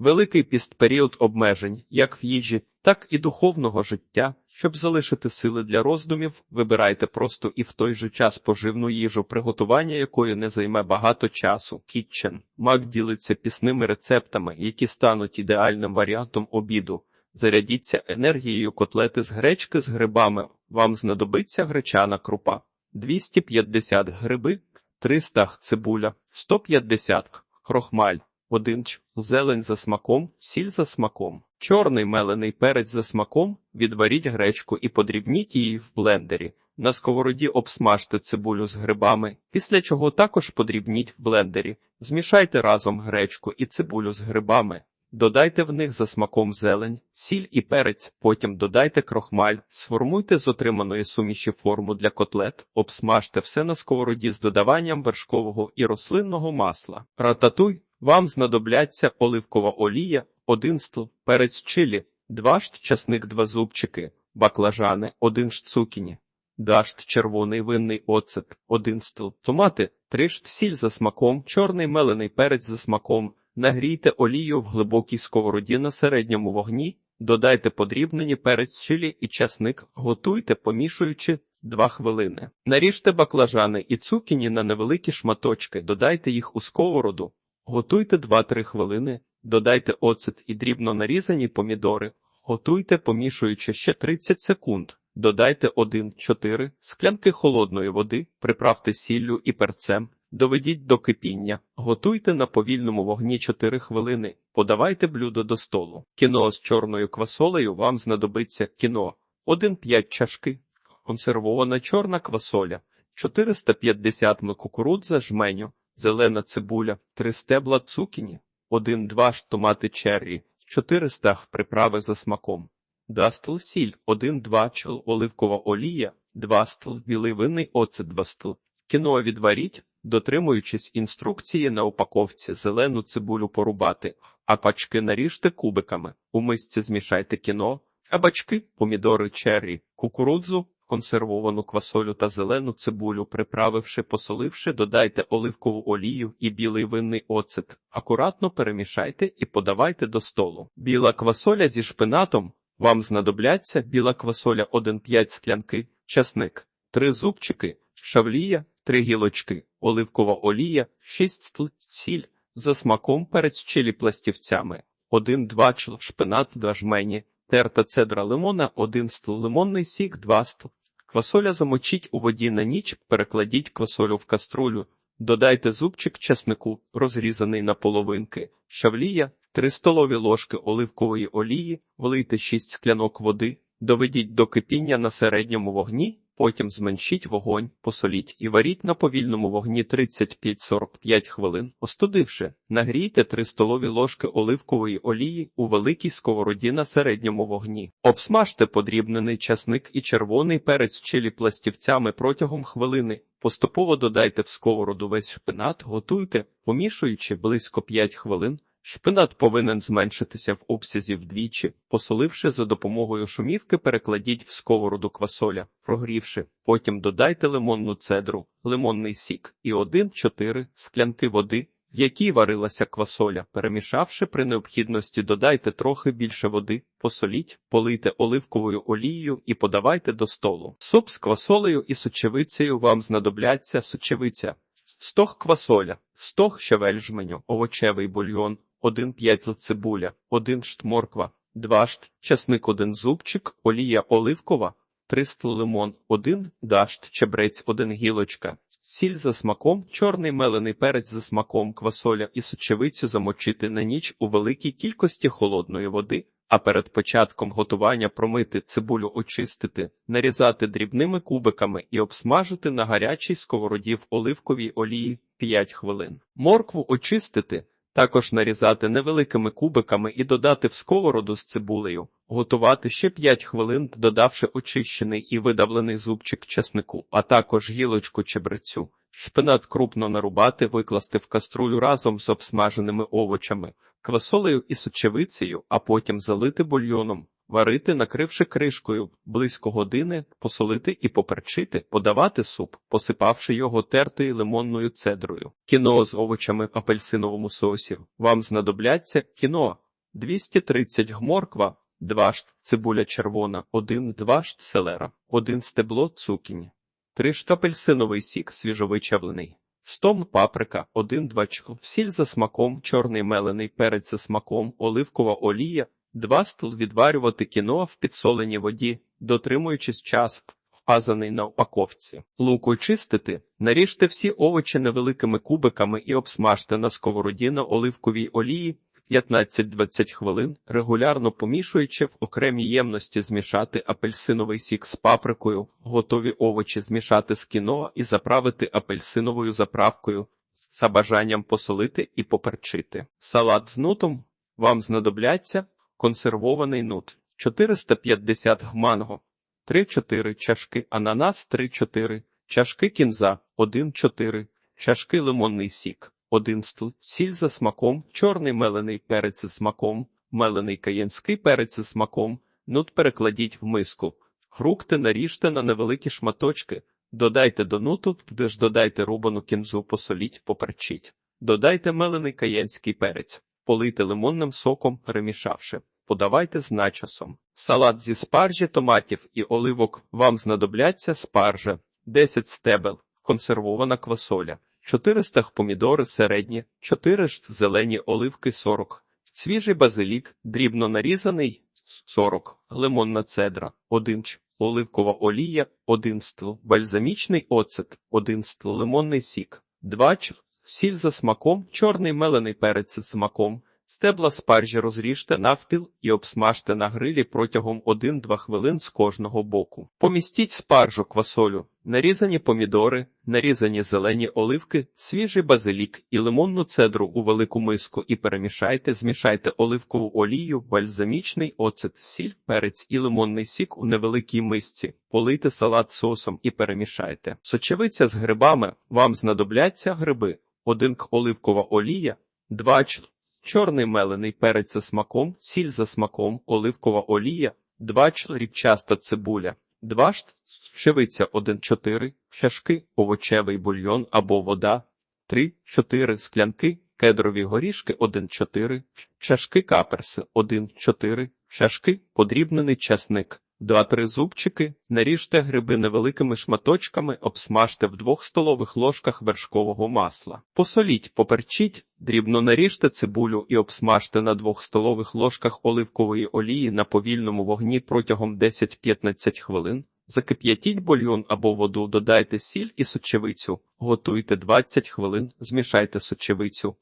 Великий піст період обмежень, як в їжі, так і духовного життя. Щоб залишити сили для роздумів, вибирайте просту і в той же час поживну їжу, приготування якої не займе багато часу. Кітчен. Мак ділиться пісними рецептами, які стануть ідеальним варіантом обіду. Зарядіться енергією котлети з гречки з грибами. Вам знадобиться гречана крупа. 250 гриби, 300 цибуля, 150 крохмаль, 1 ч, зелень за смаком, сіль за смаком. Чорний мелений перець за смаком, відваріть гречку і подрібніть її в блендері. На сковороді обсмажте цибулю з грибами, після чого також подрібніть в блендері. Змішайте разом гречку і цибулю з грибами. Додайте в них за смаком зелень, сіль і перець, потім додайте крохмаль, сформуйте з отриманої суміші форму для котлет, обсмажте все на сковороді з додаванням вершкового і рослинного масла. Рататуй, вам знадобляться оливкова олія, 1 стл, перець чилі, 2 шт часник 2 зубчики, баклажани, 1 шт цукіні, дашт червоний винний оцет, 1 стл, томати, 3 шт сіль за смаком, чорний мелений перець за смаком, Нагрійте олію в глибокій сковороді на середньому вогні, додайте подрібнені перець чилі і часник, готуйте, помішуючи 2 хвилини. Наріжте баклажани і цукіні на невеликі шматочки, додайте їх у сковороду, готуйте 2-3 хвилини, додайте оцет і дрібно нарізані помідори, готуйте, помішуючи ще 30 секунд. Додайте 1-4 склянки холодної води, приправте сіллю і перцем. Доведіть до кипіння, готуйте на повільному вогні 4 хвилини, подавайте блюдо до столу. Кіно з чорною квасолею вам знадобиться кіно. 1-5 чашки, консервована чорна квасоля, 450 м кукурудза жменю, зелена цибуля, 3 стебла цукіні, 1-2 ш томати черрі, 400 г приправи за смаком, 2 стл сіль, 1-2 чл оливкова олія, 2 стл білий винний оцет 2 стл. Кіно відваріть, дотримуючись інструкції на упаковці зелену цибулю порубати, а пачки наріжте кубиками. У мисці змішайте кіно, а бачки, помідори черрі, кукурудзу, консервовану квасолю та зелену цибулю, приправивши, посоливши, додайте оливкову олію і білий винний оцет. Акуратно перемішайте і подавайте до столу. Біла квасоля зі шпинатом. Вам знадобляться біла квасоля 1,5 склянки, часник, 3 зубчики, шавлія, 3 гілочки, оливкова олія, 6 стл сіль, за смаком перець чилі пластівцями, 1-2 чл шпинат 2 жмені, терта цедра лимона, 1 стл лимонний сік, 2 стл. Квасоля замочіть у воді на ніч, перекладіть квасолю в каструлю, додайте зубчик чеснику, розрізаний на половинки, шавлія, 3 столові ложки оливкової олії, влийте 6 склянок води, доведіть до кипіння на середньому вогні, Потім зменшіть вогонь, посоліть і варіть на повільному вогні 35-45 хвилин. Остудивши, нагрійте 3 столові ложки оливкової олії у великій сковороді на середньому вогні. Обсмажте подрібнений часник і червоний перець чилі пластівцями протягом хвилини. Поступово додайте в сковороду весь шпинат, готуйте, помішуючи близько 5 хвилин. Шпинат повинен зменшитися в обсязі вдвічі, посоливши за допомогою шумівки, перекладіть в сковороду квасоля, прогрівши, потім додайте лимонну цедру, лимонний сік і 1-4 склянки води, в якій варилася квасоля. Перемішавши при необхідності, додайте трохи більше води, посоліть, полийте оливковою олією і подавайте до столу. Суп з квасолею і сочевицею вам знадобляться сочевиця. Стох квасоля, стох щавель жменю, овочевий бульйон, 1-5 цибуля, 1 шт морква, 2 шт часник 1 зубчик, олія оливкова, 3 стл лимон, 1 дашт чебрець 1 гілочка, сіль за смаком, чорний мелений перець за смаком квасоля і сочевицю замочити на ніч у великій кількості холодної води, а перед початком готування промити цибулю очистити, нарізати дрібними кубиками і обсмажити на гарячій сковороді в оливковій олії 5 хвилин. Моркву очистити, також нарізати невеликими кубиками і додати в сковороду з цибулею, готувати ще 5 хвилин, додавши очищений і видавлений зубчик чеснику, а також гілочку чебрецю. Шпинат крупно нарубати, викласти в каструлю разом з обсмаженими овочами, квасолею і сочевицею, а потім залити бульйоном. Варити, накривши кришкою близько години, посолити і поперчити, подавати суп, посипавши його тертою лимонною цедрою. Кіно з овочами апельсиновому сосі. Вам знадобляться кіно, 230 гморква, 2 шт цибуля червона, 1 2 шт селера, 1 стебло цукінь, 3 шт апельсиновий сік свіжовичавлений, 100 м паприка, 1 2 чл, сіль за смаком, чорний мелений перець за смаком, оливкова олія, 2 стл відварювати кіноа в підсоленій воді, дотримуючись час, вказаний на упаковці. Луку чистити, наріжте всі овочі невеликими кубиками і обсмажте на сковороді на оливковій олії 15-20 хвилин, регулярно помішуючи в окремій ємності змішати апельсиновий сік з паприкою, готові овочі змішати з кіноа і заправити апельсиновою заправкою, за бажанням посолити і поперчити. Салат з нутом вам знадобляться консервований нут 450 г манго, 3-4 чашки ананас 3-4, чашки кінза 1-4, чашки лимонний сік 1 стл, сіль за смаком, чорний мелений перець за смаком, мелений каєнський перець за смаком, нут перекладіть в миску. Фрукти наріжте на невеликі шматочки, додайте до нуту, де ж додайте рубану кінзу, посоліть, поперчіть. Додайте мелений каєнський перець, полийте лимонним соком, перемішавши. Подавайте з начосом. Салат зі спаржі, томатів і оливок. Вам знадобляться спаржа, 10 стебел, консервована квасоля, 400 помідори середні, 4 ж зелені оливки 40, свіжий базилік, дрібно нарізаний 40, лимонна цедра 1 ч, оливкова олія 1 стл, бальзамічний оцет 1 стл, лимонний сік 2 ч, сіль за смаком, чорний мелений перець з смаком, Стебла спаржі розріжте навпіл і обсмажте на грилі протягом 1-2 хвилин з кожного боку. Помістіть спаржу квасолю, нарізані помідори, нарізані зелені оливки, свіжий базилік і лимонну цедру у велику миску і перемішайте, змішайте оливкову олію, бальзамічний оцет, сіль, перець і лимонний сік у невеликій мисці, полийте салат сосом і перемішайте. Сочевиця з грибами. Вам знадобляться гриби, 1 к оливкова олія, 2 ч чорний мелений перець за смаком, сіль за смаком, оливкова олія, 2 ч рібчаста цибуля, 2 шт шевиця 1-4, чашки, овочевий бульйон або вода, 3-4 склянки, кедрові горішки 1-4, чашки каперси 1-4, чашки, подрібнений часник. Два-три зубчики, наріжте гриби невеликими шматочками, обсмажте в двох столових ложках вершкового масла. Посоліть, поперчіть, дрібно наріжте цибулю і обсмажте на двох столових ложках оливкової олії на повільному вогні протягом 10-15 хвилин. Закип'ятіть бульйон або воду, додайте сіль і сочевицю, готуйте 20 хвилин, змішайте сочевицю.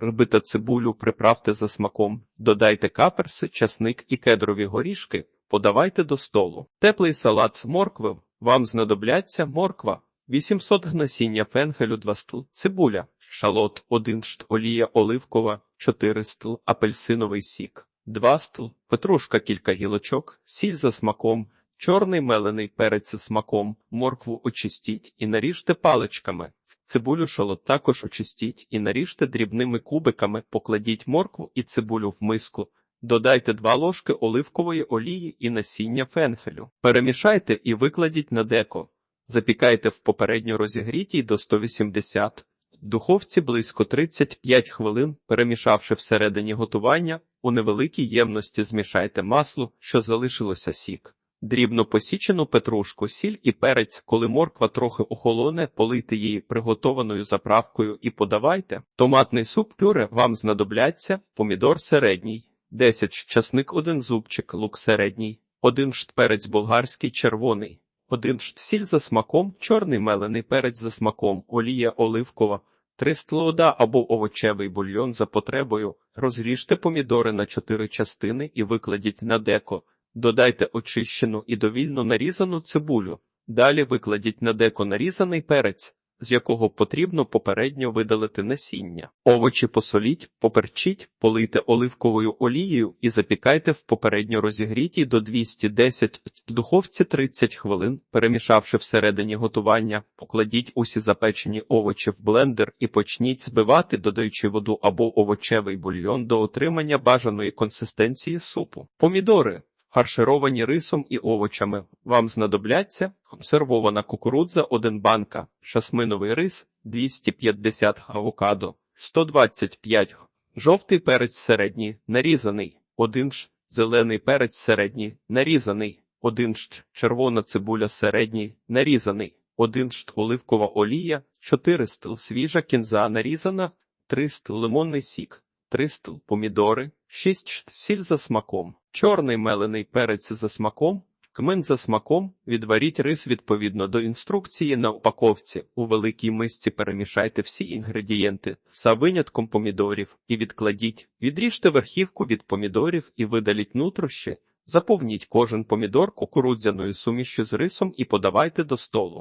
Гриби та цибулю приправте за смаком, додайте каперси, часник і кедрові горішки. Подавайте до столу. Теплий салат з моркви. Вам знадобляться морква, 800 г насіння фенхелю 2 стл, цибуля, шалот 1 шт, олія оливкова 4 стл, апельсиновий сік, 2 стл, петрушка кілька гілочок, сіль за смаком, чорний мелений перець за смаком, моркву очистіть і наріжте паличками. Цибулю шалот також очистіть і наріжте дрібними кубиками, покладіть моркву і цибулю в миску. Додайте 2 ложки оливкової олії і насіння фенхелю. Перемішайте і викладіть на деко. Запікайте в попередньо розігрітій до 180. Духовці близько 35 хвилин, перемішавши всередині готування, у невеликій ємності змішайте масло, що залишилося сік. Дрібно посічену петрушку, сіль і перець, коли морква трохи охолоне, полийте її приготованою заправкою і подавайте. Томатний суп пюре вам знадобляться, помідор середній. 10 часник 1 зубчик, лук середній, 1 шт перець болгарський червоний, 1 шт сіль за смаком, чорний мелений перець за смаком, олія оливкова, 3 стлода або овочевий бульйон за потребою, розріжте помідори на 4 частини і викладіть на деко, додайте очищену і довільно нарізану цибулю, далі викладіть на деко нарізаний перець, з якого потрібно попередньо видалити насіння. Овочі посоліть, поперчіть, полийте оливковою олією і запікайте в попередньо розігрітій до 210 в духовці 30 хвилин, перемішавши всередині готування, покладіть усі запечені овочі в блендер і почніть збивати, додаючи воду або овочевий бульйон до отримання бажаної консистенції супу. Помідори фаршировані рисом і овочами. Вам знадобляться консервована кукурудза 1 банка, шасминовий рис 250 авокадо, 125 жовтий перець середній, нарізаний, 1 ш, зелений перець середній, нарізаний, 1 ш, червона цибуля середній, нарізаний, 1 ш, оливкова олія, 4 стл, свіжа кінза нарізана, 3 стл, лимонний сік, 3 стл, помідори, 6 ш, сіль за смаком, чорний мелений перець за смаком, Кмин за смаком, відваріть рис відповідно до інструкції на упаковці. У великій мисці перемішайте всі інгредієнти за винятком помідорів і відкладіть. Відріжте верхівку від помідорів і видаліть нутрощі. Заповніть кожен помідор кукурудзяною сумішю з рисом і подавайте до столу.